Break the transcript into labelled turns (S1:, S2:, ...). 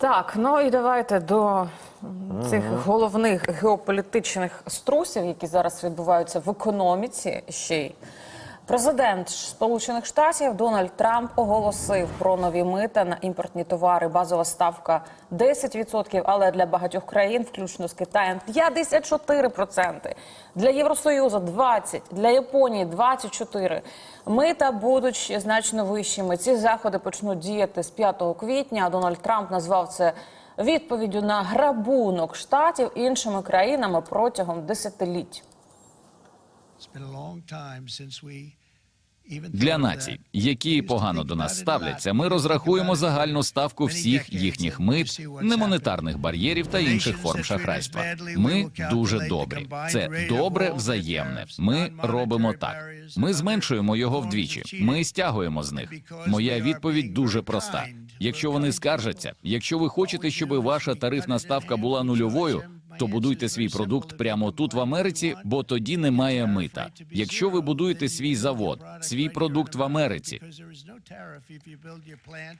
S1: Так, ну і давайте до цих головних геополітичних струсів, які зараз відбуваються в економіці. Ще й президент Сполучених Штатів Дональд Трамп оголосив про нові мита на імпортні товари. Базова ставка 10%, але для багатьох країн, включно з Китаєм, 54%. Для Євросоюзу 20%, для Японії 24%. Мита будуть значно вищими. Ці заходи почнуть діяти з 5 квітня. Дональд Трамп назвав це відповіддю на грабунок штатів іншими країнами протягом десятиліть.
S2: Для націй, які погано до нас ставляться, ми розрахуємо загальну ставку всіх їхніх мит, немонетарних бар'єрів та інших форм шахрайства. Ми дуже добрі. Це добре взаємне. Ми робимо так. Ми зменшуємо його вдвічі. Ми стягуємо з них. Моя відповідь дуже проста. Якщо вони скаржаться, якщо ви хочете, щоб ваша тарифна ставка була нульовою. То будуйте свій продукт прямо тут в Америці, бо тоді немає мита. Якщо ви будуєте свій завод, свій продукт в Америці,